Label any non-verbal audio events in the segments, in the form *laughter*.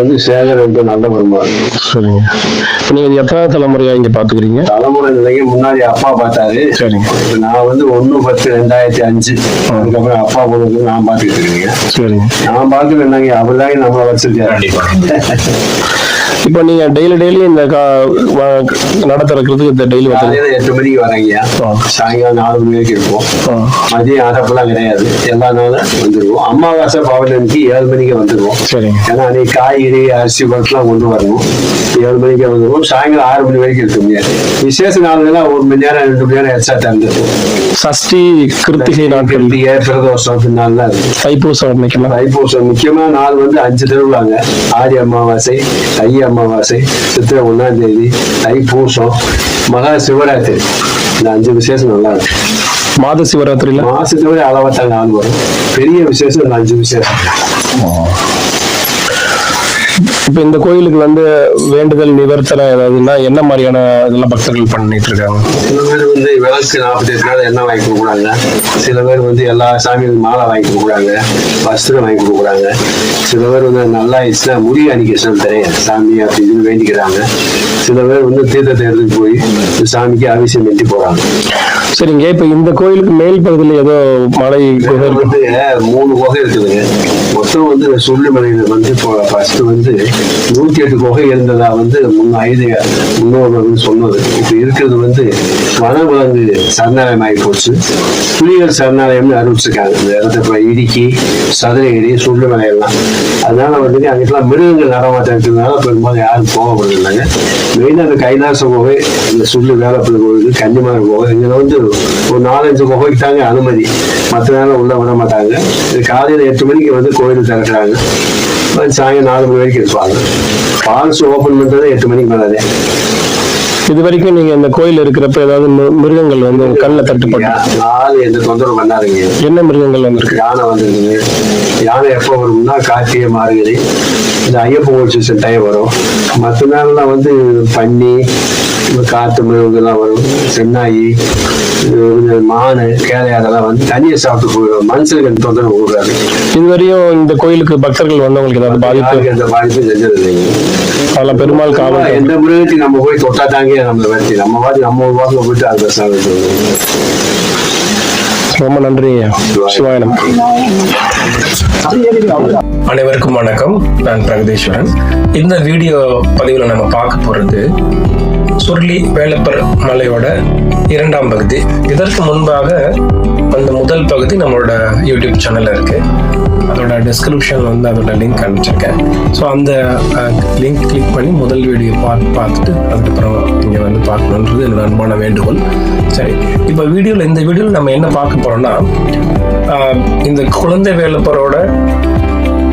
வந்து சேகர் என்று நல்ல பெருமாள் சரிங்க. இப்போ நீங்கள் எத்தனாவது தலைமுறையா இங்கே பார்த்துக்கிறீங்க தலைமுறை நிலைக்கு முன்னாடி அப்பா பார்த்தாரு. சரிங்க. இப்ப நான் வந்து ஒண்ணு பத்து ரெண்டாயிரத்தி அஞ்சு. அதுக்கப்புறம் அப்பா போனது நான் பார்த்துக்கிட்டு இருக்கீங்க சரிங்க. நான் பார்த்து என்னங்க அவர்தாங்க நம்மளை வச்சிருக்காரு. இப்போ நீங்கள் டெய்லி டெய்லி இந்த கா வ- நடத்துறதுக்கு இந்த டெய்லி வந்து எட்டு மணிக்கு வரேங்க. சாயங்காலம் நாலு மணி வரைக்கும் இருப்போம் மதியம் ஆட்டப்பெல்லாம் கிடையாது. எல்லா நாளும் வந்துருவோம். அமாவாசை பௌர்ணமிக்கு ஏழு மணிக்கு வந்துருவோம். சரிங்க. ஏன்னா அன்னைக்கு காய்கறி அரிசி பருப்புலாம் கொண்டு வரணும். ஏழு மணிக்கு வந்துருவோம். சாயங்காலம் ஆறு மணி வரைக்கும் இருக்க முடியாது. விசேஷ நாள்லாம் ஒரு மணி நேரம் ரெண்டு மணி நேரம் எக்ஸ்ட்ரா தந்துருக்கும் சஷ்டி கிருத்திகை நாட்கள். பிரதோஷம் இருக்கு தைப்பூசம் தைப்பூசம் முக்கியமான நாள் வந்து அஞ்சு திருவிழாங்க. ஆடி அமாவாசை தை அமாவாசை சித்திரை ஒண்ணாம் தேதி தைப்பூசம் மகா சிவராத்திரி இந்த அஞ்சு விசேஷம் நல்லா இருக்கு மாத சிவராத்திரியில மாசத்துல அளவத்தாங்க நாள் வரும் பெரிய விசேஷம் இந்த அஞ்சு விசேஷம் இப்போ இந்த கோயிலுக்கு வந்து வேண்டுதல் நிவர்த்தனை ஏதாவதுன்னா என்ன மாதிரியான இதெல்லாம் பக்தர்கள் பண்ணிட்டு இருக்காங்க? சில பேர் வந்து விளக்கு நாற்பத்தி எட்டு நாள் எண்ணெய் வாங்கி கொடுக்குறாங்க சில பேர் வந்து எல்லா சாமியும் மாலை வாங்கி கொடுக்குறாங்க வஸ்திரம் வாங்கி கொடுக்குறாங்க சில பேர் வந்து நல்லா ஆயிடுச்சுன்னா முடி அணிக்கேசன் தரேன். சாமி அப்படின்னு வேண்டிக்கிறாங்க. சில பேர் வந்து தீர்த்தத்தை எடுத்துட்டு போய் சாமிக்கு அபிஷேகம் பண்ணி போறாங்க. சரிங்க. இப்போ இந்த கோயிலுக்கு மேல் பகுதியில் ஏதோ மலை. வந்து மூணு குகை இருக்குதுங்க. மொத்தம் வந்து சுள்ளிமலையில வந்து இப்போ ஃபர்ஸ்ட் வந்து நூத்தி எட்டு குகை இருந்ததா வந்து முன் ஐந்து முன்னோர்கள் சொன்னது. இப்போ இருக்கிறது வந்து வனவிலங்கு சரணாலயம் ஆகி போச்சு. புலிகள் சரணாலயம்னு அறிவிச்சிருக்காங்க. இந்த இடத்துல இடுக்கி சதுரகிரி சுண்டுமலை எல்லாம் அதனால வந்து அங்கெல்லாம் மிருகங்கள் நடமாட்டம் இருக்கிறதுனால பெரும்பாலும் யாரும் போகப்படுறது இல்லைங்க மெயினாக அந்த கைலாச குகை இந்த சுள்ளு வேலப்பள்ளி கோவில் கன்னிமார் குகை இங்க வந்து ஒரு நாலஞ்சு குகைக்கு தாங்க அனுமதி. மற்ற நேரம் உள்ள விட மாட்டாங்க. காலையில காலையில் எட்டு மணிக்கு வந்து கோயில் திறக்கிறாங்க. சாயங்காலம் நாலு மணி வரைக்கும் இருப்பாங்க. ஃபால்ஸ் ஓப்பன் பண்ணுறது எட்டு மணிக்கு மேலே இது வரைக்கும் நீங்க இந்த கோயில் இருக்கிறப்ப ஏதாவது மிருகங்கள் வந்து கண்ணில் தட்டுப்பட்டு நாலு எந்த தொந்தரவு பண்ணாதீங்க. என்ன மிருகங்கள் வந்திருக்கு யானை வந்துருக்குங்க யானை எப்போ வரும்னா கார்த்திகை மார்கழி. இந்த ஐயப்ப கோயில் சீசன் டைம் வரும். மற்ற நாள்லாம் வந்து பன்னி காட்டு மிருகங்கள்லாம் வரும். சென்னாயி மானு கேளை அதெல்லாம் வந்து தண்ணியை சாப்பிட்டு போயிடும். மனுஷனுக்கு தொந்தரவு கொடுக்காது இதுவரையும் இந்த கோயிலுக்கு பக்தர்கள் வந்தவங்களுக்கு ஏதாவது பாதிப்பு? பாதிப்பும் செஞ்சது அதெல்லாம் பெருமாள் காவல் எந்த மிருகத்தையும் நம்ம போய் தொட்டா தாங்க நம்மளை வெட்டி நம்ம வாட்டி நம்ம ஒரு வாரத்தில் போயிட்டு அதை ரொம்ப நன்றி சிவாயனம் அனைவருக்கும் வணக்கம். நான் பிரகதீஸ்வரன். இந்த வீடியோ பதிவில் நம்ம பார்க்க போகிறது சுருளி வேலப்பர் மலையோட இரண்டாம் பகுதி. இதற்கு முன்பாக அந்த முதல் பகுதி நம்மளோட யூடியூப் சேனல்ல இருக்கு. அதோட டிஸ்கிரிப்ஷன் வந்து அதோட லிங்க் அனுப்பிச்சிருக்கேன் ஸோ அந்த லிங்க் கிளிக் பண்ணி முதல் வீடியோ பார்த்து பார்த்துட்டு அதுக்கப்புறம் நீங்கள் வந்து பார்க்கணுன்றது என்னோட அன்பான வேண்டுகோள். சரி இப்போ வீடியோவில் இந்த வீடியோவில் நம்ம என்ன பார்க்க போகிறோம்னா இந்த குழந்தை வேலப்பரோட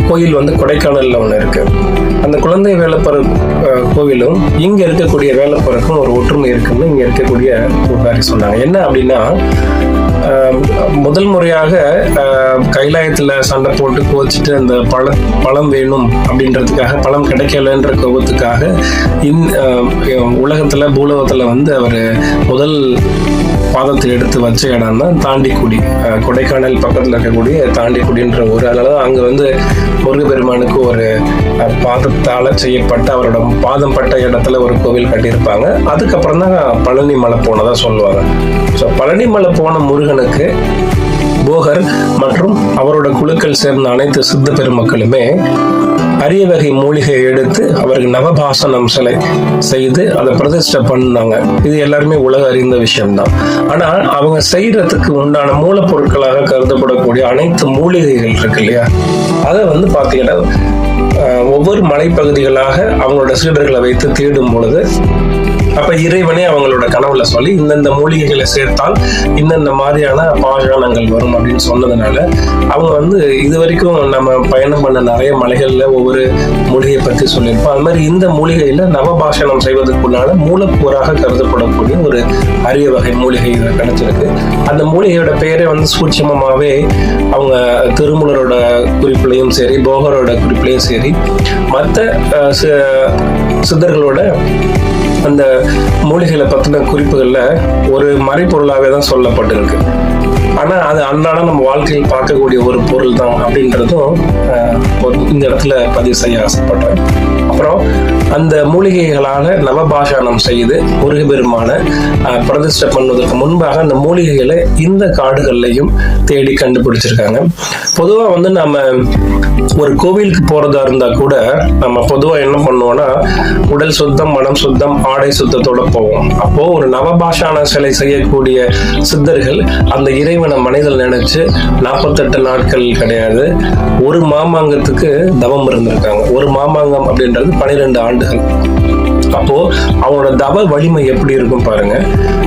கோயில் வந்து கொடைக்கானலில் ஒன்று இருக்குது அந்த குழந்தை வேலப்பர் கோவிலும் இங்கே இருக்கக்கூடிய வேலப்பருக்கும் ஒரு ஒற்றுமை இருக்குன்னு இங்கே இருக்கக்கூடிய பூசாரி சொன்னாங்க. என்ன அப்படின்னா முதல் முறையாக கைலாயத்தில் சண்டை போட்டு கோச்சிட்டு அந்த பழ பழம் வேணும் அப்படின்றதுக்காக பழம் கிடைக்கலன்ற கோபத்துக்காக இன் உலகத்தில் பூலோகத்தில் வந்து அவர் முதல் பாதத்தை எடுத்து வச்ச இடம் தான் தாண்டிக்குடி கொடைக்கானல் பக்கத்தில் இருக்கக்கூடிய தாண்டிக்குடின்ற ஊர். அதனால தான் அங்கே வந்து முருகப்பெருமானுக்கு ஒரு பாதத்தால் செய்யப்பட்ட அவரோட பாதம் பட்ட இடத்துல ஒரு கோவில் கட்டியிருப்பாங்க. அதுக்கப்புறம் தான் பழனி மலை போனதாக சொல்லுவாங்க. ஸோ பழனி மலை போன முருகனுக்கு போகர் மற்றும் அவரோட குழுக்கள் சேர்ந்த அனைத்து சித்த பெருமக்களுமே அரிய வகை மூலிகையை எடுத்து அவருக்கு நவபாசனம் சிலை செய்து அதை பிரதிஷ்டை பண்ணாங்க. இது எல்லாருமே உலக அறிந்த விஷயம்தான். ஆனால் அவங்க செய்யறதுக்கு உண்டான மூலப்பொருட்களாக கருதப்படக்கூடிய அனைத்து மூலிகைகள் இருக்கு இல்லையா? அதை வந்து பார்த்தீங்கன்னா ஒவ்வொரு மலைப்பகுதிகளாக அவங்களோட சீடர்களை வைத்து தேடும் பொழுது அப்ப இறைவனே அவங்களோட கனவுல சொல்லி இந்தந்த மூலிகைகளை சேர்த்தால் இந்தந்த மாதிரியான பாஷாணங்கள் வரும் அப்படின்னு சொன்னதுனால அவங்க வந்து இது வரைக்கும் நம்ம பயணம் பண்ண நிறைய மலைகள்ல ஒவ்வொரு மூலிகையை பற்றி சொல்லியிருப்போம். அது மாதிரி இந்த மூலிகையில நவபாஷணம் செய்வதற்குள்ளான மூலக்கூறாக கருதப்படக்கூடிய ஒரு அரிய வகை மூலிகை கிடைச்சிருக்கு. அந்த மூலிகையோட பெயரே வந்து சூட்சமமாவே அவங்க திருமூலரோட குறிப்புலையும் சரி போகரோட குறிப்புலையும் சரி மற்ற சித்தர்களோட அந்த மூலிகைகளை பற்றின குறிப்புகளில் ஒரு மறைப்பொருளாகவே தான் சொல்லப்பட்டிருக்கு. ஆனால் அது அன்றாடம் நம்ம வாழ்க்கையில் பார்க்கக்கூடிய ஒரு பொருள் தான் அப்படின்றதும் இந்த இடத்துல பதிவு செய்ய ஆசைப்படுறேன் அப்புறம் அந்த மூலிகைகளால நவபாஷானம் செய்து முருகபெருமான பிரதிஷ்டை பண்ணுவதற்கு முன்பாக அந்த மூலிகைகளை இந்த காடுகள்லையும் தேடி கண்டுபிடிச்சிருக்காங்க. பொதுவாக வந்து நம்ம ஒரு கோவிலுக்கு போறதா இருந்தா கூட நம்ம பொதுவா என்ன பண்ணுவோம்னா உடல் சுத்தம் மனம் சுத்தம் ஆடை சுத்தத்தோட போவோம். அப்போ ஒரு நவபாஷான சிலை செய்யக்கூடிய சித்தர்கள் அந்த இறைவன் மனிதல் நினைச்சு நாற்பத்தெட்டு நாட்கள் கிடையாது. ஒரு மாமாங்கத்துக்கு தவம் இருந்திருக்காங்க. ஒரு மாமாங்கம் அப்படின்றது பனிரெண்டு ஆண்டுகள். அப்போ அவங்களோட தவ வலிமை எப்படி இருக்கும் பாருங்க.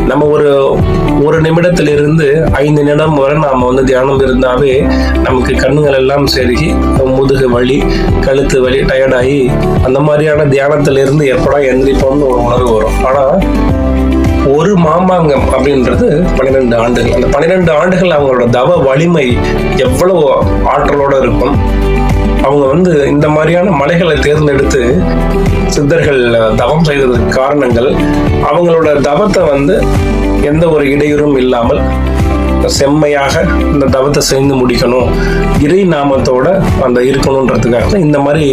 நம்ம ஒரு ஒரு நிமிடத்திலிருந்து ஐந்து நிமிடம் வரை நாம வந்து தியானம் இருந்தாவே நமக்கு கண்ணுகள் எல்லாம் செருகி முதுகு வலி கழுத்து வலி டயர்டாகி அந்த மாதிரியான தியானத்திலிருந்து எப்படா எந்திரிப்போம்னு ஒரு உணர்வு வரும். ஆனா ஒரு மாமாங்கம் அப்படின்றது பன்னிரெண்டு ஆண்டுகள். அந்த பன்னிரெண்டு ஆண்டுகள் அவங்களோட தவ வலிமை எவ்வளவு ஆற்றலோட இருக்கும்? அவங்க வந்து இந்த மாதிரியான மலைகளை தேர்ந்தெடுத்து சித்தர்கள் தவம் செய்ததுக்கு காரணங்கள். அவங்களோட தவத்தை வந்து எந்த ஒரு இடையூறும் இல்லாமல் செம்மையாக இந்த தவத்தை செய்து முடிக்கணும். இறை நாமத்தோட அந்த இருக்கணுன்றதுக்காக தான் இந்த மாதிரி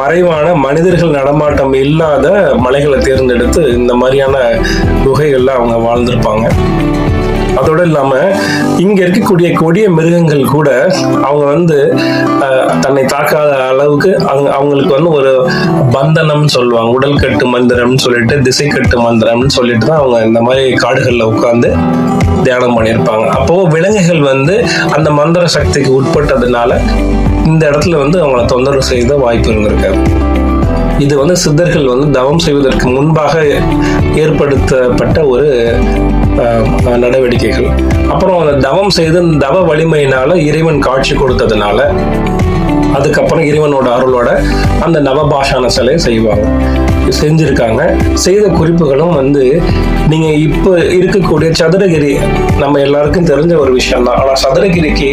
மறைவான மனிதர்கள் நடமாட்டம் இல்லாத மலைகளை தேர்ந்தெடுத்து இந்த மாதிரியான குகைகளில் அவங்க வாழ்ந்திருப்பாங்க. அதோடு இல்லாமல் இங்கே இருக்கக்கூடிய கொடிய மிருகங்கள் கூட அவங்க வந்து தன்னை தாக்காத அளவுக்கு அவங்க அவங்களுக்கு வந்து ஒரு பந்தனம் சொல்லுவாங்க. உடல் கட்டு மந்திரம்னு சொல்லிட்டு திசை கட்டு மந்திரம்னு சொல்லிட்டு தான் அவங்க இந்த மாதிரி காடுகளில் உட்காந்து தியானம் பண்ணியிருப்பாங்க. அப்போ விலங்குகள் வந்து அந்த மந்திர சக்திக்கு உட்பட்டதுனால இந்த இடத்துல வந்து அவங்கள தொந்தரவு செய்த வாய்ப்பு இருந்திருக்காரு இது வந்து சித்தர்கள் வந்து தவம் செய்வதற்கு முன்பாக ஏற்படுத்தப்பட்ட ஒரு நடவடிக்கைகள். அப்புறம் அந்த தவம் செய்து தவ வலிமையினால இறைவன் காட்சி கொடுத்ததுனால அதுக்கப்புறம் இறைவனோட அருளோட அந்த நவபாஷான சிலையை செய்வாங்க. செஞ்சிருக்காங்க செய்த குறிப்புகளும் வந்து நீங்க இப்போ இருக்கக்கூடிய சதுரகிரி நம்ம எல்லாருக்கும் தெரிஞ்ச ஒரு விஷயம் தான் ஆனா சதுரகிரிக்கு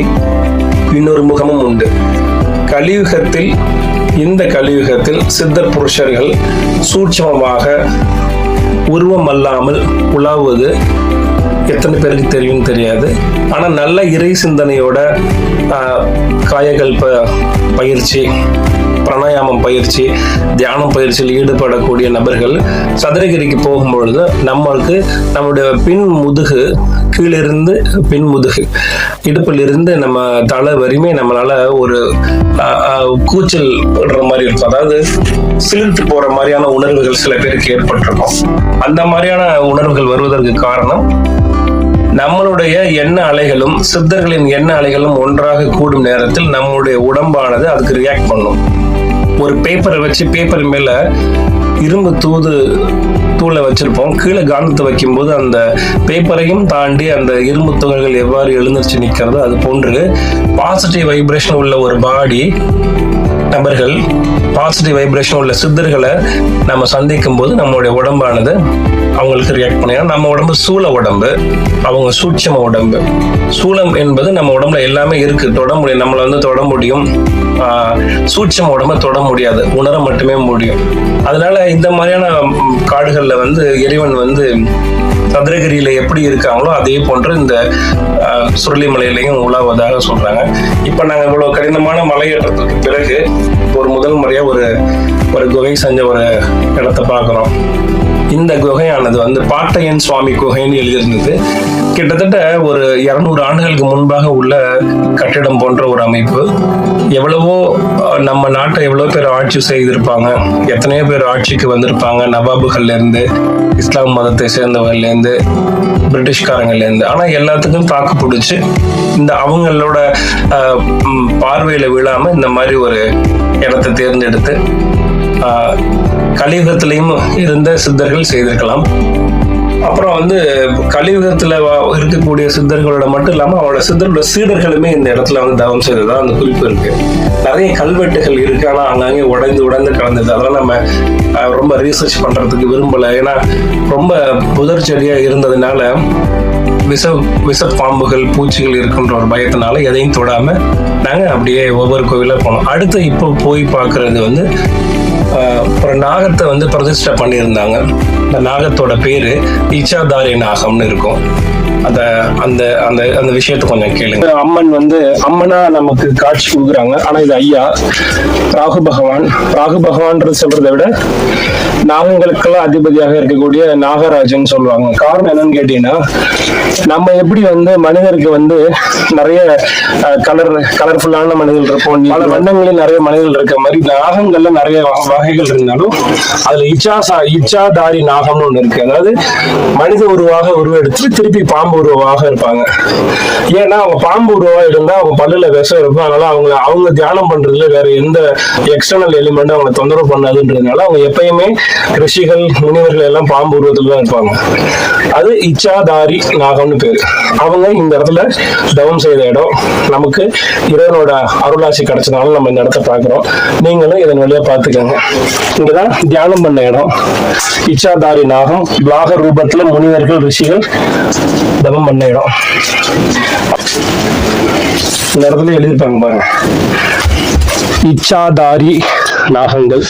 இன்னொரு முகமும் உண்டு. கலியுகத்தில் இந்த கலியுகத்தில் சித்தர் புருஷர்கள் சூட்சமமாக உருவம் அல்லாமல் உலாவுவது எத்தனை பேருக்கு தெரியும் தெரியாது. ஆனால் நல்ல இறை சிந்தனையோட காயகல்ப பயிற்சி பிராணாயாமம் பயிற்சி தியானம் பயிற்சியில் ஈடுபடக்கூடிய நபர்கள் சதுரகிரிக்கு போகும்பொழுது நம்மளுக்கு நம்முடைய பின் முதுகு கீழிருந்து பின் முதுகு இடுப்பிலிருந்து நம்ம தலை வரையுமே நம்மளால ஒரு ஆஹ், கூச்சல் விடுற மாதிரி இருக்கும். அதாவது சிலிர்த்து போற மாதிரியான உணர்வுகள் சில பேருக்கு ஏற்பட்டிருக்கும். அந்த மாதிரியான உணர்வுகள் வருவதற்கு காரணம் நம்மளுடைய எண்ண அலைகளும் சித்தர்களின் எண்ண அலைகளும் ஒன்றாக கூடும் நேரத்தில் நம்மளுடைய உடம்பானது அதுக்கு ரியாக்ட் பண்ணும். ஒரு பேப்பரை வச்சு பேப்பர் மேல இரும்பு தூது தூளை வச்சிருப்போம். கீழே காந்தத்தை வைக்கும்போது அந்த பேப்பரையும் தாண்டி அந்த இரும்பு துகள்கள் எவ்வாறு எழுந்திருச்சு நிற்கிறது அது போன்று பாசிட்டிவ் வைப்ரேஷன் உள்ள ஒரு பாடி நபர்கள் பாசிட்டிவ் வைப்ரேஷன் உள்ள சித்தர்களை நம்ம சந்திக்கும் போது நம்மளுடைய உடம்பானது அவங்களுக்கு ரியாக்ட் பண்ணி நம்ம உடம்பு சூழ உடம்பு அவங்க சூட்சம உடம்பு. சூலம் என்பது நம்ம உடம்புல எல்லாமே இருக்கு. தொட முடியும். நம்மளை வந்து தொட முடியும். சூட்சம உடம்ப தொட முடியாது. உணர மட்டுமே முடியும். அதனால இந்த மாதிரியான காடுகளில் வந்து இறைவன் வந்து சதுரகிரியில எப்படி இருக்காங்களோ அதே போன்று இந்த சுருளிமலையிலையும் உலாவதாக சொல்றாங்க. இப்ப நாங்க இவ்வளவு கடினமான மலையேற்றத்துக்கு பிறகு ஒரு முதல் முறையா ஒரு ஒரு குகை செஞ்ச ஒரு இடத்தை பார்க்கிறோம். இந்த குகையானது வந்து பாட்டையன் சுவாமி குகைன்னு எழுதியிருந்தது. கிட்டத்தட்ட ஒரு இரநூறு ஆண்டுகளுக்கு முன்பாக உள்ள கட்டிடம் போன்ற ஒரு அமைப்பு. எவ்வளவோ நம்ம நாட்டை எவ்வளோ பேர் ஆட்சி செய்திருப்பாங்க. எத்தனையோ பேர் ஆட்சிக்கு வந்திருப்பாங்க. நவாபுகள்லேருந்து இஸ்லாம் மதத்தை சேர்ந்தவர்கள்லேருந்து பிரிட்டிஷ்காரங்கள்லேருந்து. ஆனால் எல்லாத்துக்கும் தாக்கு பிடிச்சி இந்த அவங்களோட பார்வையில் விழாமல் இந்த மாதிரி ஒரு இடத்தை தேர்ந்தெடுத்து கலியுகத்திலையும் இருந்த சித்தர்கள் செய்திருக்கலாம். அப்புறம் வந்து கலியுகத்தில் இருக்கக்கூடிய சித்தர்களோட மட்டும் இல்லாமல் அவரோட சித்தரோட சீடர்களுமே இந்த இடத்துல வந்து தவம் செய்ததா அந்த குறிப்பு இருக்கு. நிறைய கல்வெட்டுகள் இருக்கு. ஆனால் அங்கங்கே உடைந்து உடைந்து கலந்தது. அதெல்லாம் நம்ம ரொம்ப ரீசர்ச் பண்ணுறதுக்கு விரும்பலை. ஏன்னா ரொம்ப புதர் செடியாக இருந்ததுனால விஷ விஷ பாம்புகள் பூச்சிகள் இருக்குன்ற ஒரு பயத்தினால எதையும் தொடாமல் நாங்கள் அப்படியே ஒவ்வொரு கோவிலாக போனோம். அடுத்து இப்போ போய் பார்க்குறது வந்து ஒரு நாகத்தை வந்து பிரதிஷ்டை பண்ணியிருந்தாங்க. இந்த நாகத்தோட பேரு இச்சாதாரி நாகம்னு இருக்கும். அந்த அந்த அந்த அந்த விஷயத்தை கொஞ்சம் கேளுங்க. அம்மன் வந்து அம்மனா நமக்கு காட்சி கொடுக்குறாங்க. ஆனா இது ஐயா ராகு பகவான். ராகு பகவான்றது சொல்றதை விட நாகங்களுக்கெல்லாம் அதிபதியாக இருக்கக்கூடிய நாகராஜன் சொல்லுவாங்க. காரணம் என்னன்னு கேட்டீங்கன்னா நம்ம எப்படி வந்து மனிதருக்கு வந்து நிறைய கலர் கலர்ஃபுல்லான மனிதர்கள் இருப்போம். பல வண்ணங்களில் நிறைய மனிதர்கள் இருக்க மாதிரி நாகங்கள்ல நிறைய வகைகள் இருந்தாலும் அதுல இச்சாசா இச்சாதாரி நாகம்னு ஒண்ணு இருக்கு. அதாவது மனித உருவாக உருவெடுத்து திருப்பி பாம்பு உருவாக இருப்பாங்க. ஏன்னா அவங்க பாம்பு உருவா இருந்தா அவங்க பல்லுல விஷம் இருக்கும். அதனால அவங்க அவங்க தியானம் பண்றதுல வேற எந்த எக்ஸ்டர்னல் எலிமெண்ட் அவங்க தொந்தரவு பண்ணாதுன்றதுனால அவங்க எப்பயுமே ரிஷிகள் முனிவர்கள் எல்லாம் பாம்பு உருவத்துல தான் இருப்பாங்க. அது இச்சாதாரி நாகம்னு பேரு. அவங்க இந்த இடத்துல தவம் செய்த இடம். நமக்கு இறைவனோட அருளாசி கிடைச்சதுனால நம்ம இந்த இடத்த பாக்குறோம் நீங்களும் இதன் வழியா பார்த்துக்கோங்க. இங்கதான் தியானம் பண்ண இடம். இச்சாதாரி நாகம் பிளாக ரூபத்துல முனிவர்கள் ரிஷிகள் தவம் பண்ண இடம். இந்த இடத்துல எழுதியிருப்பாங்க பாருங்க. இச்சாதாரி நாகங்கள்.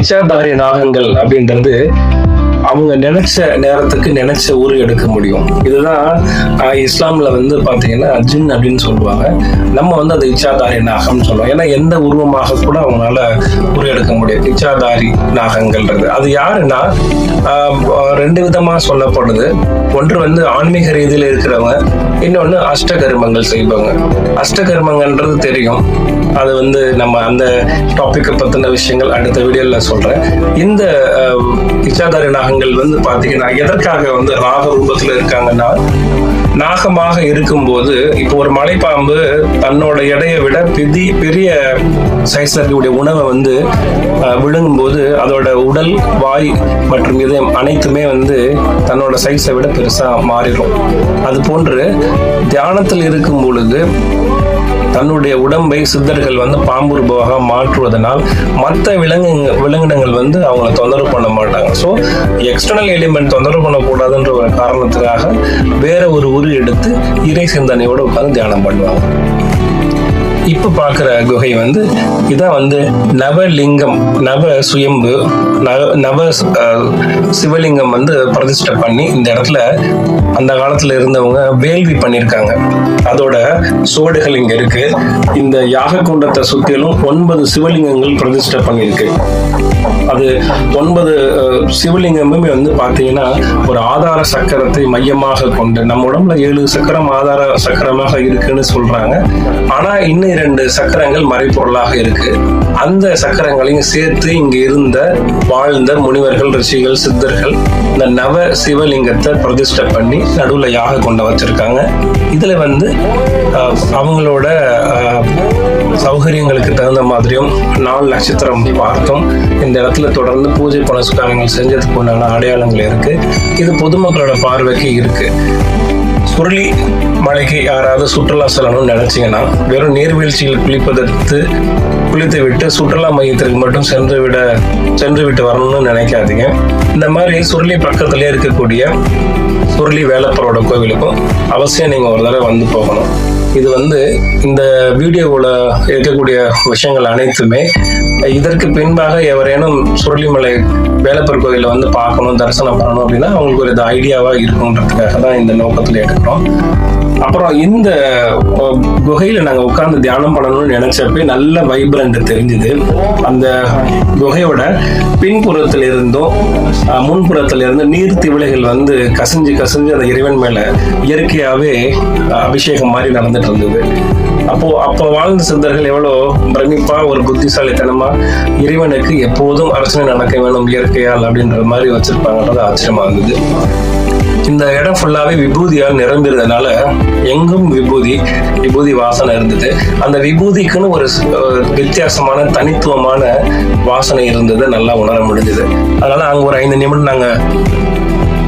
இச்சாதாரிய நாகங்கள் அப்படின்றது அவங்க நினைச்ச நேரத்துக்கு நினைச்ச உரு எடுக்க முடியும். இதுதான் இஸ்லாம்ல வந்து பாத்தீங்கன்னா ஜின் அப்படின்னு சொல்லுவாங்க. நம்ம வந்து அந்த இச்சாதாரி நாகம்னு சொல்லுவோம். ஏன்னா எந்த உருவமாக கூட அவங்களால உரு எடுக்க முடியும். இச்சாதாரி நாகங்கள்ன்றது. அது யாருன்னா ரெண்டு விதமா சொல்லப்படுது. ஒன்று வந்து ஆன்மீக ரீதியில் இருக்கிறவங்க இன்னொன்னு அஷ்டகர்மங்கள் செய்வாங்க அஷ்டகர்மங்கன்றது தெரியும். அது வந்து நம்ம அந்த டாபிக்கை பற்றின விஷயங்கள் அடுத்த வீடியோல சொல்றேன். இந்த இச்சாதாரி நாகங்கள் வந்து பாத்தீங்கன்னா எதற்காக வந்து ராக ரூபத்துல இருக்காங்கன்னா நாகமாக இருக்கும்போது இப்போ ஒரு மலைப்பாம்பு தன்னோட எடையை விட பெரிய பெரிய சைஸ்ல இருக்கக்கூடிய உணவை வந்து விழுங்கும்போது அதோட உடல் வாய் மற்றும் இதயம் அனைத்துமே வந்து தன்னோட சைஸை விட பெருசா மாறிடும். அது போன்று தியானத்தில் இருக்கும் பொழுது தன்னுடைய உடம்பை சித்தர்கள் வந்து பாம்புருபவாக மாற்றுவதனால் மற்ற விலங்கு விலங்கினங்கள் வந்து அவங்கள தொந்தரவு பண்ண மாட்டாங்க. ஸோ எக்ஸ்டர்னல் எலிமெண்ட் தொந்தரவு பண்ணக்கூடாதுன்ற ஒரு காரணத்துக்காக வேற ஒரு உரு எடுத்து இறை சிந்தனையோடு உட்காந்து தியானம் பண்ணுவாங்க. இப்ப பார்க்குற குகை வந்து இதான் வந்து நவலிங்கம் நவ சுயம்பு நவ நவ சிவலிங்கம் வந்து பிரதிஷ்டை பண்ணி இந்த இடத்துல அந்த காலத்துல இருந்தவங்க வேள்வி பண்ணியிருக்காங்க அதோட சுவடுகள் இங்க இருக்கு. இந்த யாக குண்டத்தை சுத்திலும் ஒன்பது சிவலிங்கங்கள் பிரதிஷ்டை பண்ணியிருக்கு அது ஒன்பது சிவலிங்கமுமே வந்து பார்த்தீங்கன்னா ஒரு ஆதார சக்கரத்தை மையமாக கொண்டு நம்ம உடம்புல ஏழு சக்கரம் ஆதார சக்கரமாக இருக்குன்னு சொல்றாங்க. ஆனா இன்னும் இரண்டு சக்கரங்கள் மறைப்பொருளாக இருக்கு. அந்த சக்கரங்களையும் சேர்த்து இங்க இருந்த வாழ்ந்த முனிவர்கள் ரிஷிகள் சித்தர்கள் இந்த நவ சிவலிங்கத்தை பிரதிஷ்டை பண்ணி நடுவில் யாக கொண்ட வச்சிருக்காங்க. இதுல வந்து அவங்களோட சௌகரியங்களுக்கு தகுந்த மாதிரியும் நாலு நட்சத்திரம் பார்த்தும் இந்த இடத்துல தொடர்ந்து பூஜை புனஸ்காரங்கள் செஞ்சதுக்கு உண்டான அடையாளங்கள் இருக்கு. இது பொதுமக்களோட பார்வைக்கு இருக்கு. சுருளி மலைக்கு யாராவது சுற்றுலா செல்லணும்னு நினைச்சீங்கன்னா வெறும் நீர்வீழ்ச்சியில் குளிப்பதற்கு குளித்து விட்டு சுற்றுலா மையத்திற்கு மட்டும் சென்று விட சென்று விட்டு வரணும்னு நினைக்காதீங்க. இந்த மாதிரி சுருளி பக்கத்திலே இருக்கக்கூடிய சுருளி வேலப்பரோட கோவிலுக்கும் அவசியம் நீங்கள் ஒரு தடவை வந்து போகணும். இது வந்து இந்த வீடியோவில் இருக்கக்கூடிய விஷயங்கள் அனைத்துமே இதற்கு பின்பாக எவரேனும் சுருளிமலை வேலப்பர் கோயிலை வந்து பார்க்கணும் தரிசனம் பண்ணணும் அப்படின்னா அவங்களுக்கு ஒரு இது ஐடியாவாக இருக்குன்றதுக்காக தான் இந்த நோக்கத்தில் எடுக்கிறோம். அப்புறம் இந்த குகையில நாங்க உட்கார்ந்து தியானம் பண்ணணும்னு நினைச்சப்ப நல்ல வைப்ரண்ட் தெரிஞ்சுது. அந்த குகையோட பின்புறத்துல இருந்தும் முன்புறத்துல இருந்து நீர் திவளைகள் வந்து கசிஞ்சு கசிஞ்சு அந்த இறைவன் மேல இயற்கையாவே அபிஷேகம் மாதிரி நடந்துட்டு இருந்தது. அப்போ அப்போ வாழ்ந்த சித்தர்கள் எவ்வளோ பிரமிப்பா ஒரு புத்திசாலித்தனமா இறைவனுக்கு எப்போதும் அரசனை நடக்க வேணும் இயற்கையால் அப்படின்ற மாதிரி வச்சிருப்பாங்கன்றது ஆச்சரியமா இருந்தது. இந்த இடம் ஃபுல்லாவே விபூதியால் நிரம்பியிருந்தனால எங்கும் விபூதி விபூதி வாசனை இருந்தது. அந்த விபூதிக்குன்னு ஒரு ஒரு வித்தியாசமான தனித்துவமான வாசனை இருந்தது. நல்லா உணர முடிஞ்சது. அதனால அங்க ஒரு ஐந்து நிமிடம் நாங்க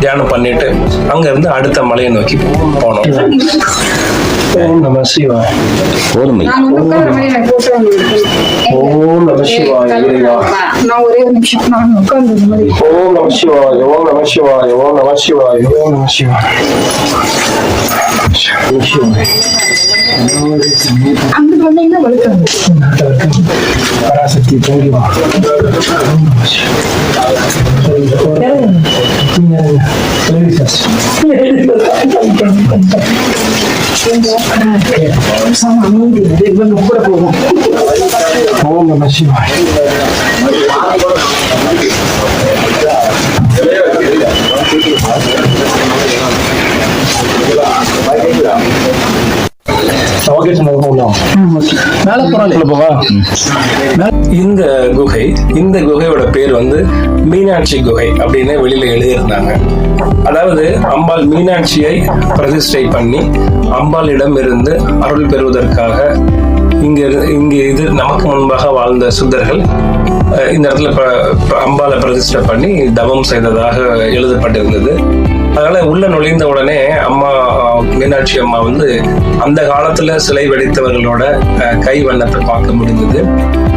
தியானம் பண்ணிட்டு அங்க இருந்து அடுத்த மலையை நோக்கி போனோம். ஓம் நம சிவாய். போதுமை. ஓம் நம சிவாய இறைவா. நான் ஒரே ஒரு நிமிஷம் நான் உட்கார்ந்து மாதிரி. ஓம் நம சிவாய ஓம் நம சிவாய ஓம் நம சிவாய ஓம் நம சிவாய. நம சிவாய அங்கிட்டு வந்தீங்கன்னா வலுக்காது பராசக்தி தோழி வா கூட போகும் ஓம் நம சிவாய இந்த குகை இந்த குகையோட பேர் வந்து மீனாட்சி குகை அப்படின்னு வெளியில எழுதியிருந்தாங்க. அதாவது அம்பாள் மீனாட்சியை பிரதிஷ்டை பண்ணி அம்பாளிடம் இருந்து அருள் பெறுவதற்காக இங்க இரு- இங்க இது நமக்கு முன்பாக வாழ்ந்த சுத்தர்கள் இந்த இடத்துல ப- அம்பாளை பிரதிஷ்டை பண்ணி தவம் செய்ததாக எழுதப்பட்டிருந்தது. அதனால உள்ள நுழைந்த உடனே அம்மா மீனாட்சி அம்மா வந்து அந்த காலத்துல சிலை வெடித்தவர்களோட கை வண்ணத்தை பார்க்க முடிந்தது.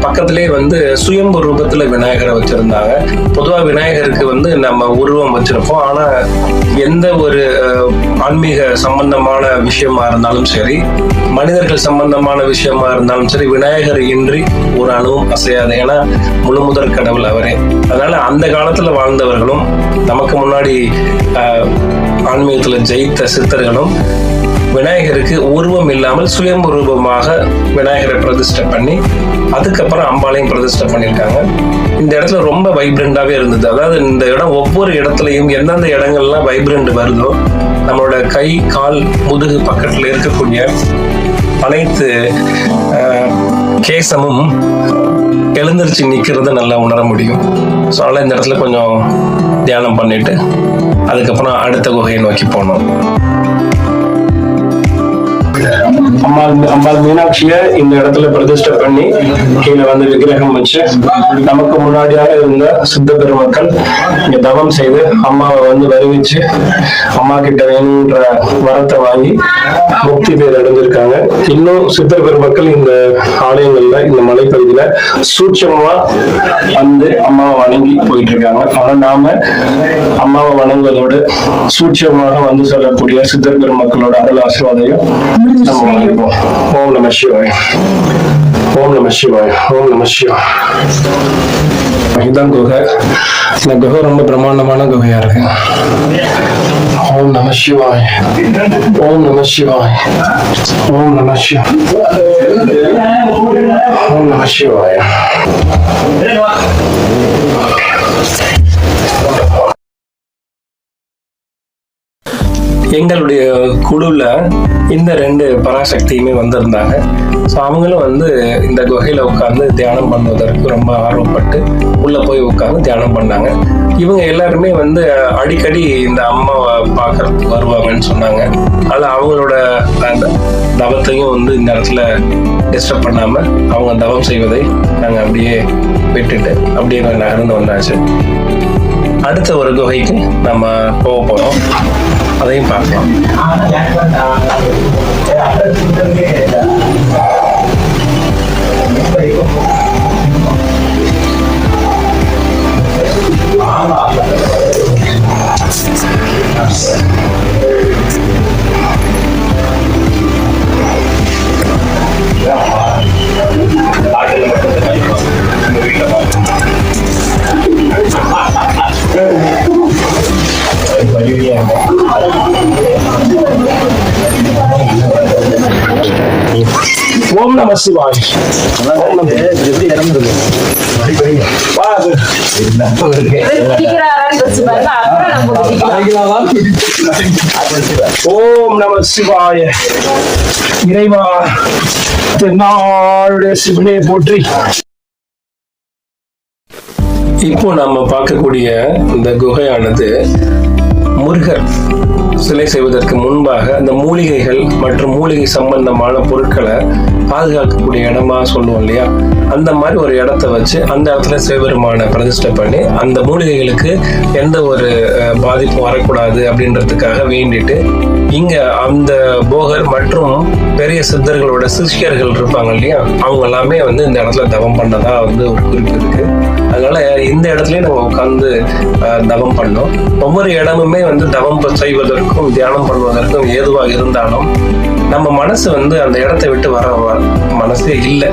பக்கத்திலே வந்து சுயம்பு ரூபத்துல விநாயகரை வச்சிருந்தாங்க. பொதுவா விநாயகருக்கு வந்து நம்ம உருவம் வச்சிருப்போம். ஆனா எந்த ஒரு ஆன்மீக சம்பந்தமான விஷயமா இருந்தாலும் சரி மனிதர்கள் சம்பந்தமான விஷயமா இருந்தாலும் சரி விநாயகர் இன்றி ஒரு அணுவும் அசையாது. ஏன்னா முழு முதற் கடவுள் அவரே. அதனால அந்த காலத்துல வாழ்ந்தவர்களும் நமக்கு முன்னாடி ஆஹ், ஆன்மீகத்துல ஜெயித்த சித்தர்களும் விநாயகருக்கு உருவம் இல்லாமல் சுயம்பு ரூபமாக விநாயகரை பிரதிஷ்டை பண்ணி அதுக்கப்புறம் அம்பாளையும் பிரதிஷ்டை பண்ணியிருக்காங்க. இந்த இடத்துல ரொம்ப வைப்ரண்டாவே இருந்தது. அதாவது இந்த இடம் ஒவ்வொரு இடத்துலையும் எந்தெந்த இடங்கள்லாம் வைப்ரண்ட் வருதோ நம்மளோட கை கால் முதுகு பக்கத்துல இருக்கக்கூடிய அனைத்து கேசமும் எழுந்திருச்சு நிற்கிறத நல்லா உணர முடியும். ஸோ அதனால இந்த இடத்துல கொஞ்சம் தியானம் பண்ணிட்டு அதுக்கப்புறம் அடுத்த குகையை நோக்கி போனோம். அம்மாள் அம்பாள் மீனாட்சியை இந்த இடத்துல பிரதிஷ்டை பண்ணி கீழே வந்து விக்கிரகம் வச்சு நமக்கு முன்னாடியாக இருந்த சித்த பெருமக்கள் இங்க தவம் செய்து அம்மாவை வந்து வருவிச்சு அம்மா கிட்ட வேணுன்ற வரத்தை வாங்கி முக்தி பேர் அடைஞ்சிருக்காங்க. இன்னும் சித்தர் பெருமக்கள் இந்த ஆலயங்கள்ல இந்த மலைப்பகுதியில சூட்சமா வந்து அம்மாவை வணங்கி போயிட்டு இருக்காங்க ஆனா நாம அம்மாவை வணங்குவதோடு சூட்சமாக வந்து சொல்லக்கூடிய சித்தர் பெருமக்களோட அருள் ஆசிர்வாதையும் நம்ம வணங்குவோம் ஓம் நம சிவாய் ஓம் நம சிவாய் ஓம் நம சிவாய் இதுதான் குகை. இந்த குகை ரொம்ப பிரம்மாண்டமான குகையா இருக்கு. ஓம் நம சிவாய் ஓம் நம சிவாய் ஓம் நம சிவாய் ஓம் நம சிவாய் எங்களுடைய குழுல இந்த ரெண்டு பராசக்தியுமே வந்திருந்தாங்க. ஸோ அவங்களும் வந்து இந்த குகையில உட்கார்ந்து தியானம் பண்ணுவதற்கு ரொம்ப ஆர்வப்பட்டு உள்ள போய் உட்கார்ந்து தியானம் பண்ணாங்க. இவங்க எல்லாருமே வந்து அடிக்கடி இந்த அம்மாவை பார்க்கறதுக்கு வருவாங்கன்னு சொன்னாங்க. அதில் அவங்களோட அந்த தவத்தையும் வந்து இந்த இடத்துல டிஸ்டர்ப் பண்ணாம அவங்க தவம் செய்வதை நாங்கள் அப்படியே விட்டுட்டு அப்படியே நகர்ந்து வந்தாச்சு. அடுத்த ஒரு குகைக்கு நம்ம போக போறோம். அதையும் பார்க்கலாம் ஓம் நம சிவாய் ஓம் நம வா, அது. ஓம் நம சிவாய. இறைவா திருநாளுடைய சிவனே போற்றி. இப்போ நம்ம பார்க்கக்கூடிய இந்த குகையானது முருகர். சிலை செய்வதற்கு முன்பாக அந்த மூலிகைகள் மற்றும் மூலிகை சம்பந்தமான பொருட்களை பாதுகாக்கக்கூடிய இடமா சொல்லுவோம் இல்லையா? அந்த மாதிரி ஒரு இடத்த வச்சு அந்த இடத்துல சிவபெருமானை பிரதிஷ்டை பண்ணி அந்த மூலிகைகளுக்கு எந்த ஒரு பாதிப்பும் வரக்கூடாது அப்படின்றதுக்காக வேண்டிட்டு இங்க அந்த போகர் மற்றும் பெரிய சித்தர்களோட சிஷ்யர்கள் இருப்பாங்க இல்லையா? அவங்க எல்லாமே வந்து இந்த இடத்துல தவம் பண்ணதா வந்து ஒரு குறிப்பு இருக்கு. அதனால இந்த இடத்துலயே நம்ம உட்காந்து தவம் பண்ணோம். ஒவ்வொரு இடமுமே வந்து தவம் செய்வதற்கு செய்வதற்கும் தியானம் பண்ணுவதற்கும் ஏதுவாக இருந்தாலும் நம்ம மனசு வந்து அந்த இடத்தை விட்டு வர வ- மனசே இல்லை.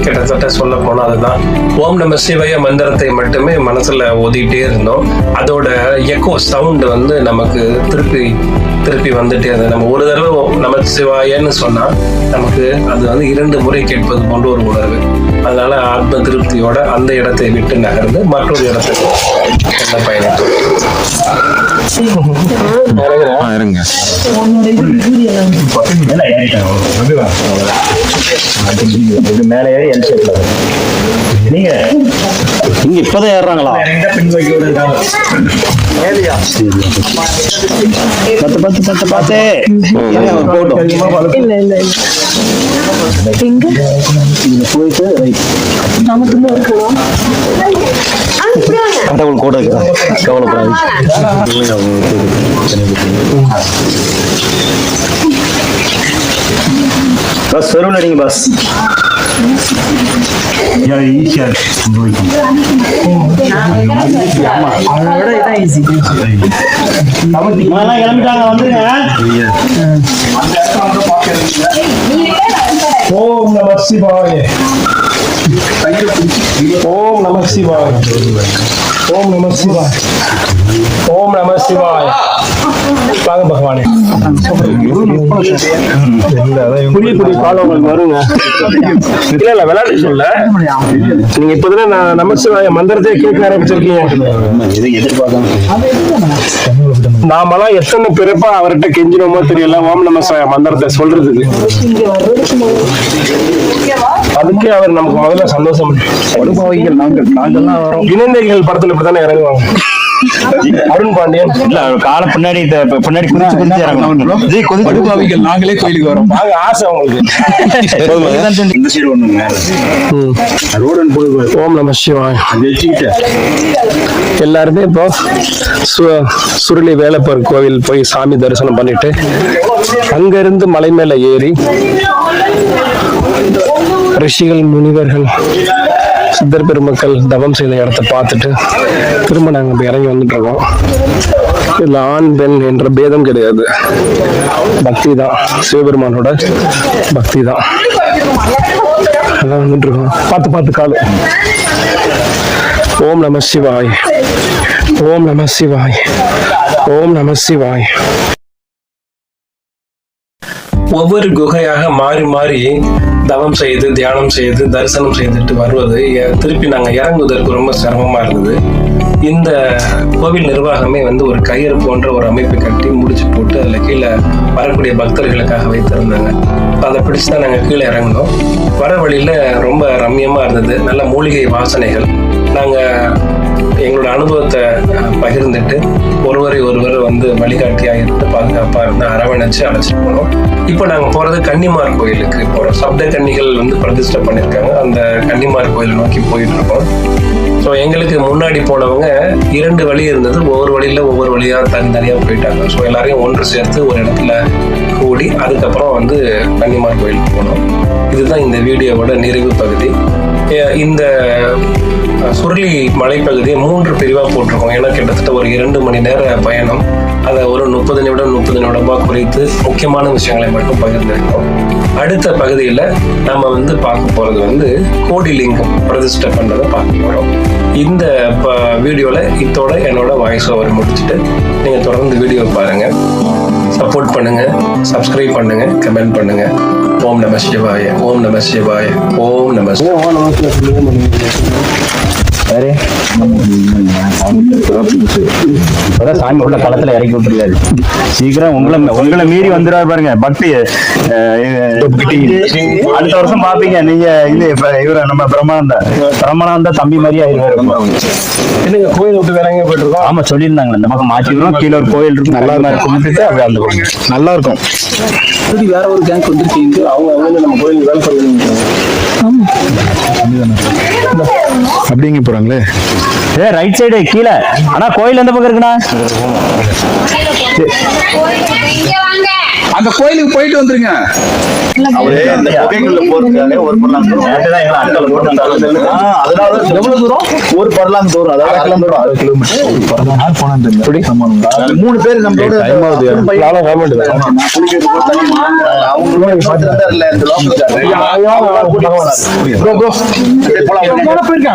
கிட்டத்தட்ட சொல்ல போனா அதுதான். ஓம் நம சிவய மந்திரத்தை மட்டுமே மனசுல ஓதிக்கிட்டே இருந்தோம். அதோட எக்கோ சவுண்ட் வந்து நமக்கு திருப்பி திருப்பி வந்துட்டே இருந்தது. நம்ம ஒரு தடவை ஓம் நம சிவாயன்னு சொன்னா நமக்கு அது வந்து இரண்டு முறை கேட்பது போன்ற ஒரு உணர்வு. அதனால ஆத்ம திருப்தியோட அந்த இடத்தை விட்டு நகர்ந்து மற்றொரு இடத்துக்கு என்ன பயணித்தோம். இருங்க மேலே ஏறி எல் ஷேப்ல நீங்க இங்க? இப்பதான் ஏறுறாங்களா பத்து பத்து பத்து பத்து போட்டோம் போயிட்டு ரைட் நமக்கு கடவுள் கூட இருக்கிறான் கவலைப்படாது பஸ் வரும் அடிங்க பஸ். கிளம்பிட்டாங்க வந்துருங்க ஓம் நம சிவாய. ஓம் நம சிவாய ஓம் நம சிவாய. ஓம் நம சிவாய. வாங்க பகவானே. புதிய புதிய ஃபாலோவர்கள் வருங்க. இல்ல இல்ல விளையாட்டு சொல்ல. நீங்க இப்பதானே நான் நமசிவாய மந்திரத்தை கேட்க ஆரம்பிச்சிருக்கீங்க. நாமெல்லாம் எத்தனை பிறப்பா அவர்கிட்ட கெஞ்சினோமோ தெரியல. ஓம் நம சிவாய மந்திரத்தை சொல்றதுக்கு. அதுக்கே அவர் நமக்கு முதல்ல சந்தோஷம். நாங்கள் நாங்கள்லாம் வரோம். படத்துல இப்படித்தானே இறங்குவாங்க. அருண் பாண்டியன். இல்ல கால பின்னாடி பின்னாடி குதிச்சு குதிச்சு இறங்கணும். ஜி குதிச்சு படுபாவிகள் நாங்களே கோயிலுக்கு வரோம். ஆசை உங்களுக்கு இந்த சைடு ஒண்ணு ரோடு போய் ஓம் நம சிவாய். எல்லாருமே இப்போ சுருளி வேலப்பர் கோவில் போய் சாமி தரிசனம் பண்ணிட்டு அங்கிருந்து மலை மேல ஏறி ரிஷிகள் முனிவர்கள் சித்தர் பெருமக்கள் தவம் செய்த இடத்த பார்த்துட்டு திரும்ப நாங்கள் இப்போ இறங்கி வந்துட்டு இருக்கோம் இதில் ஆண் பெண் என்ற பேதம் கிடையாது. பக்தி தான் சிவபெருமானோட பக்தி தான் அதான் வந்துட்டு இருக்கோம் பார்த்து பார்த்து காலு. ஓம் நம சிவாய். ஓம் நம சிவாய். ஓம் நம சிவாய். ஒவ்வொரு குகையாக மாறி மாறி தவம் செய்து தியானம் செய்து தரிசனம் செய்துட்டு வருவது திருப்பி நாங்கள் இறங்குவதற்கு ரொம்ப சிரமமா இருந்தது. இந்த கோவில் நிர்வாகமே வந்து ஒரு கயிறு போன்ற ஒரு அமைப்பை கட்டி முடிச்சு போட்டு அதில் கீழே வரக்கூடிய பக்தர்களுக்காக வைத்திருந்தாங்க. அதை பிடிச்சி தான் நாங்கள் கீழே இறங்கினோம். வர வழியில ரொம்ப ரம்யமா இருந்தது. நல்ல மூலிகை வாசனைகள். நாங்கள் எங்களோட அனுபவத்தை பகிர்ந்துட்டு ஒருவரை ஒருவர் வந்து வழிகாட்டியாக இருந்து பாதுகாப்பா இருந்து அரவணைச்சு அழைச்சிட்டு போனோம் இப்போ நாங்கள் போறது கன்னிமார் கோயிலுக்கு போறோம். சப்த கன்னிகள் வந்து பிரதிஷ்டை பண்ணிருக்காங்க. அந்த கன்னிமார் கோயில் நோக்கி போயிட்டு இருக்கோம் ஸோ எங்களுக்கு முன்னாடி போனவங்க இரண்டு வழி இருந்தது. ஒவ்வொரு வழியில ஒவ்வொரு வழியாக தனித்தனியாக போயிட்டாங்க. ஸோ எல்லாரையும் ஒன்று சேர்த்து ஒரு இடத்துல கூடி அதுக்கப்புறம் வந்து கன்னிமார் கோயிலுக்கு போனோம். இதுதான் இந்த வீடியோவோட நிறைவு பகுதி. மலைப்பகுதியை மூன்று பிரிவாக போட்டிருக்கோம். ஏன்னா கிட்டத்தட்ட ஒரு இரண்டு மணி நேர பயணம். அதை ஒரு முப்பது நிமிடம் முப்பது நிமிடமாக குறைத்து முக்கியமான விஷயங்களை மட்டும் பகிர்ந்திருக்கோம். அடுத்த பகுதியில் நம்ம வந்து பார்க்க போகிறது வந்து கோடிலிங்கம் பிரதிஷ்டை பண்ணுறதை பார்க்க போகிறோம் இந்த வீடியோவில் இத்தோட என்னோட வாய்ஸ் ஓவர் முடிச்சுட்டு நீங்கள் தொடர்ந்து வீடியோ பாருங்கள் சப்போர்ட் பண்ணுங்கள் சப்ஸ்கிரைப் பண்ணுங்கள் கமெண்ட் பண்ணுங்கள் ஓம் நம சிவாய. ஓம் நம சிவாய. ஓம் நம சிவாய. வேறு இப்பதான் சாமி உள்ள களத்துல இறக்கி விட்டுருக்காரு. சீக்கிரம் உங்களை உங்களை மீறி வந்துடுவாரு பாருங்க பக்தி. அடுத்த வருஷம் பாப்பீங்க நீங்க இது இப்ப இவர நம்ம பிரம்மானந்தா பிரம்மானந்தா தம்பி மாதிரி ஆயிருவாரு. என்னங்க கோயில் விட்டு வேற எங்க போயிட்டு இருக்கோம் ஆமா சொல்லியிருந்தாங்க இந்த பக்கம் மாற்றிக்கிறோம் கீழே ஒரு கோயில் இருக்கு நல்லா கும்பிட்டுட்டு அப்படியே அந்த நல்லா இருக்கும். வேற ஒரு கேங்க் வந்திருக்கீங்க அவங்க அவங்க நம்ம கோயில் வேலை பண்ணுங்க அப்படிங்க போறாங்களே? ஏ ரைட் சைடு கீழே. ஆனா கோயில் எந்த பக்கம் இருக்குண்ணா? அந்த கோயிலுக்கு போயிட்டு வந்துருங்க. அவரு அந்த போறதுக்காக ஒரு. ஆ, அதனால எவ்வளவு தூரம் ஒரு பர்லாங் தூரம் அதாவது அரை கிலோமீட்டர். மூணு பேர் நம்மளோட குளிக்கிறது. அவங்களோட இந்த.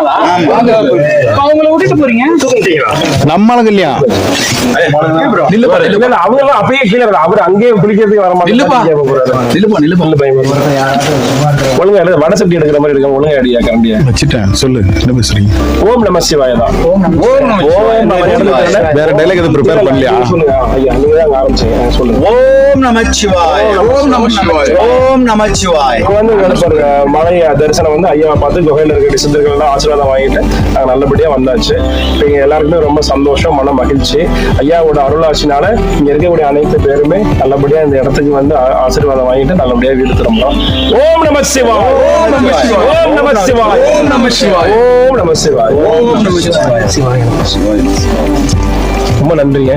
அவங்கள விட்டுட்டு போறீங்க? நம்மளுக்கு இல்லையா இல்ல இல்ல அவங்க அப்பயே கீழே. அவர் அங்கேயே குளிக்கிறதுக்கு வர நில்லுப்பா. மாட்டாங்க நில்லுப்பா நில்லுப்பா. ஒழுங்கா எடுத்து வடை சட்டி எடுக்கிற மாதிரி எடுக்க ஒழுங்கா அடியா. கரண்டியா வச்சுட்டேன். சொல்லு. என்ன பேசுறீங்க? ஓம் நம சிவாய தான். ஓம் நம சிவாய. வேற டைலாக் எதுவும் ப்ரிப்பேர் பண்ணலையா? சொல்லுங்க. ஐயா நீங்க தான் அங்க ஆரம்பிச்சீங்க. ஆ, சொல்லுங்க. ஓம் நமச்சிவாய ஓம் நமச்சிவாய. ஓம் நமச்சிவாய இப்ப வந்து இங்க வந்து பாருங்க. மலை தரிசனம் வந்து ஐயாவை பார்த்து குகையில இருக்க சித்தர்கள் ஆசீர்வாதம் வாங்கிட்டு நாங்க நல்லபடியா வந்தாச்சு. இப்ப இங்க எல்லாருக்குமே ரொம்ப சந்தோஷம் மன மகிழ்ச்சி. ஐயாவோட அருளாட்சினால இங்க இருக்கக்கூடிய அனைத்து பேருமே நல்லபடியா இந்த இடத்துக்கு வந்து ஆசீர்வாதம் வாங்கிட்டு நல்லபடியா வீடு திரும்பலாம். ஓம் நம சிவாய். ஓம் நம சிவாய். ஓம் நம சிவாய். ஓம் நம சிவாய். ஓம் நம சிவாய். ஓம் நம சிவாய். சிவாய நம சிவாய. ரொம்ப நன்றிங்க.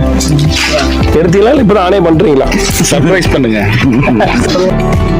எடுத்தீங்களா இல்ல இப்பதான் ஆனே பண்றீங்களா? சர்ப்ரைஸ் பண்ணுங்க. *laughs*